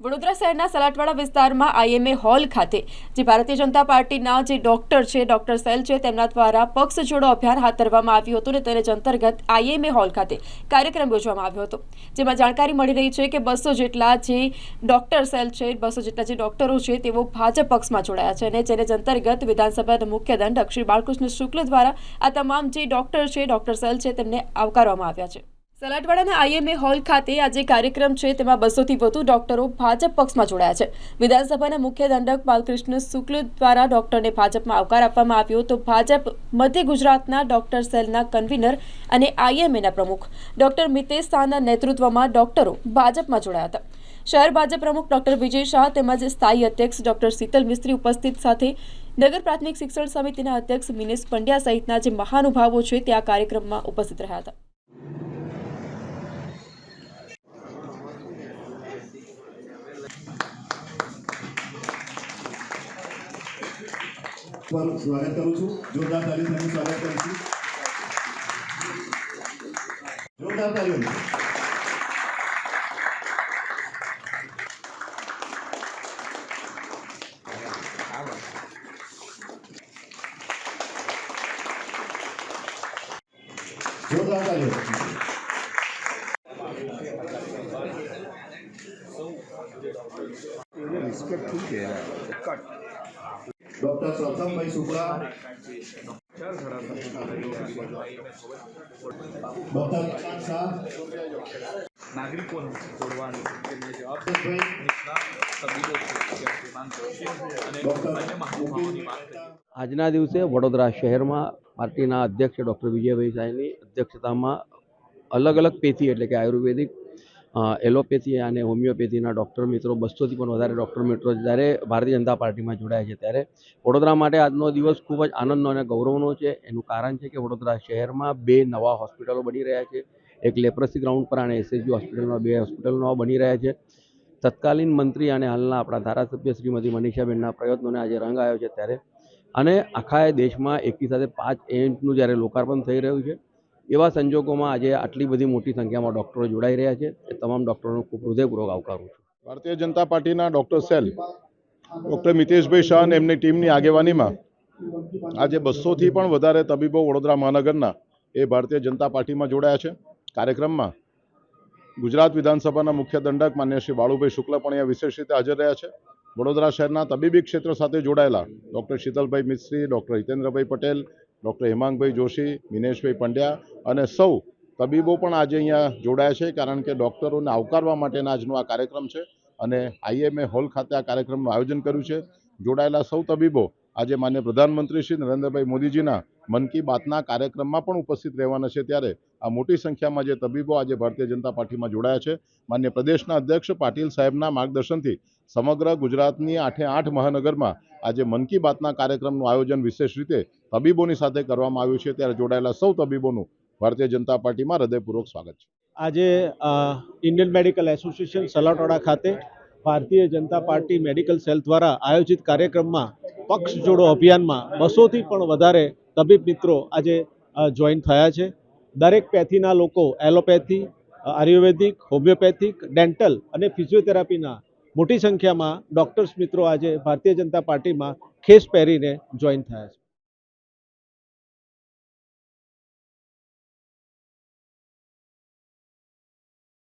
વડોદરા શહેરના સલાટવાડા વિસ્તારમાં IMA hall ખાતે, જે ભારતીય જનતા પાર્ટીના જે ડોક્ટર છે, ડોક્ટર સેલ છે, તેમના દ્વારા પક્ષ જોડો અભિયાન હાથ ધરવામાં આવ્યું હતું અને તેને અંતર્ગત આઈએમએ હોલ ખાતે કાર્યક્રમ યોજવામાં આવ્યો હતો. જેમાં જાણકારી મળી રહી છે કે બસો જેટલા જે ડોક્ટર સેલ છે, બસો જેટલા જે ડોક્ટરો છે, તેઓ ભાજપ પક્ષમાં જોડાયા છે અને જેને અંતર્ગત વિધાનસભાના મુખ્ય દંડક શ્રી બાળકૃષ્ણ શુક્લ દ્વારા આ તમામ જે ડોક્ટર છે, ડોક્ટર સેલ છે, તેમને આવકારવામાં આવ્યા છે. સલાટવાડાના આઈએમએ હોલ ખાતે આજે કાર્યક્રમ છે, તેમાં બસોથી વધુ ડોક્ટરો ભાજપ પક્ષમાં જોડાયા છે. વિધાનસભાના મુખ્ય દંડક બાલકૃષ્ણ શુક્લ દ્વારા ડોક્ટરને ભાજપમાં આવકાર આપવામાં આવ્યો તો ભાજપ મધ્ય ગુજરાતના ડોક્ટર સેલના કન્વીનર અને આઈએમએના પ્રમુખ. ડોક્ટર મિતેશ શાહના નેતૃત્વમાં ડોક્ટરો ભાજપમાં જોડાયા હતા. શહેર ભાજપ પ્રમુખ ડોક્ટર વિજય શાહ તેમજ સ્થાયી અધ્યક્ષ ડોક્ટર શીતલ મિસ્ત્રી ઉપસ્થિત સાથે નગર પ્રાથમિક શિક્ષણ સમિતિના અધ્યક્ષ મિનેશ પંડ્યા સહિતના જે મહાનુભાવો છે, તે આ કાર્યક્રમમાં ઉપસ્થિત રહ્યા હતા. પર સ્વાગત કરું છું. જોરદાર તાલીમ સાથે સ્વાગત કરું છું. જોરદાર તાલીમ. જોરદાર તાલીમ. ડોક્ટર સરસમભાઈ શુક્લા ડોક્ટર પ્રકાશ શાહ જોડવાનું કરી આજના દિવસે વડોદરા શહેરમાં પાર્ટીના અધ્યક્ષ ડૉક્ટર વિજયભાઈ સાહેબની અધ્યક્ષતામાં અલગ અલગ પેથી એટલે કે આયુર્વેદિક એલોપેથી અને હોમિયોપેથીના ડૉક્ટર મિત્રો, બસોથી પણ વધારે ડૉક્ટર મિત્રો જ્યારે ભારતીય જનતા પાર્ટીમાં જોડાયા છે ત્યારે વડોદરા માટે આજનો દિવસ ખૂબ જ આનંદનો અને ગૌરવનો છે. એનું કારણ છે કે વડોદરા શહેરમાં બે નવા હોસ્પિટલો બની રહ્યા છે. એક લેપ્રસી ગ્રાઉન્ડ પર અને એસએસજી હોસ્પિટલમાં બે હોસ્પિટલો બની રહ્યા છે. તત્કાલીન મંત્રી અને હાલના આપણા ધારાસભ્ય શ્રીમતી મનીષાબેનના પ્રયત્નોને આજે રંગ આવ્યો છે ત્યારે. અને આખા દેશમાં એકી સાથે પાંચ એમ્સનું જ્યારે લોકાર્પણ થઈ રહ્યું છે એવા સંજોગોમાં આજે આટલી બધી મોટી સંખ્યામાં ડૉક્ટરો જોડાઈ રહ્યા છે. એ તમામ ડૉક્ટરોનો ખૂબ હૃદયપૂર્વક આવકારું છું. ભારતીય જનતા પાર્ટીના doctor cell, doctor Miteshbhai Shah અને એમની ટીમની આગેવાનીમાં આજે બસોથી પણ વધારે તબીબો વડોદરા મહાનગરના એ ભારતીય જનતા પાર્ટીમાં જોડાયા છે. કાર્યક્રમમાં ગુજરાત વિધાનસભાના મુખ્ય દંડક માન્ય શ્રી બાળુભાઈ શુક્લ પણ અહીંયા વિશેષ રીતે હાજર રહ્યા છે. વડોદરા શહેરના તબીબી ક્ષેત્ર સાથે જોડાયેલા doctor Shitalbhai Mistry, doctor Hitendrabhai Patel doctor Hemangbhai Joshi Mineshbhai Pandya અને સૌ તબીબો પણ આજે અહીંયા જોડાયા છે, કારણ કે ડૉક્ટરોને આવકારવા માટેના આજનો આ કાર્યક્રમ છે. અને આઈએમએ હોલ ખાતે આ કાર્યક્રમનું આયોજન કર્યું છે. જોડાયેલા સૌ તબીબો આજે માન્ય પ્રધાનમંત્રી શ્રી નરેન્દ્રભાઈ મોદીજીના મન કી બાતના કાર્યક્રમમાં પણ ઉપસ્થિત રહેવાના છે ત્યારે આ મોટી સંખ્યામાં જે તબીબો આજે ભારતીય જનતા પાર્ટીમાં જોડાયા છે, માન્ય પ્રદેશના અધ્યક્ષ પાટીલ સાહેબના માર્ગદર્શનથી સમગ્ર ગુજરાતની આઠે આઠ મહાનગરમાં આજે મન કી બાતના કાર્યક્રમનું આયોજન વિશેષ રીતે તબીબોની સાથે કરવામાં આવ્યું છે. ત્યારે જોડાયેલા સૌ તબીબોનું ભારતીય જનતા પાર્ટીમાં હૃદયપૂર્વક સ્વાગત છે. આજે ઇન્ડિયન મેડિકલ એસોસિએશન સલાટોડા ખાતે Bharatiya Janata party medical cell દ્વારા આયોજિત કાર્યક્રમમાં પક્ષ જોડો અભિયાનમાં બસોથી પણ વધારે તબીબ મિત્રો આજે જોઈન થયા છે. દરેક પેથીના લોકો એલોપેથી આયુર્વેદિક, હોમિયોપેથિક, ડેન્ટલ અને ફિઝિયોથેરાપીના મોટી સંખ્યામાં ડૉક્ટર્સ મિત્રો આજે ભારતીય જનતા પાર્ટીમાં ખેસ પહેરીને જોઈન થયા છે.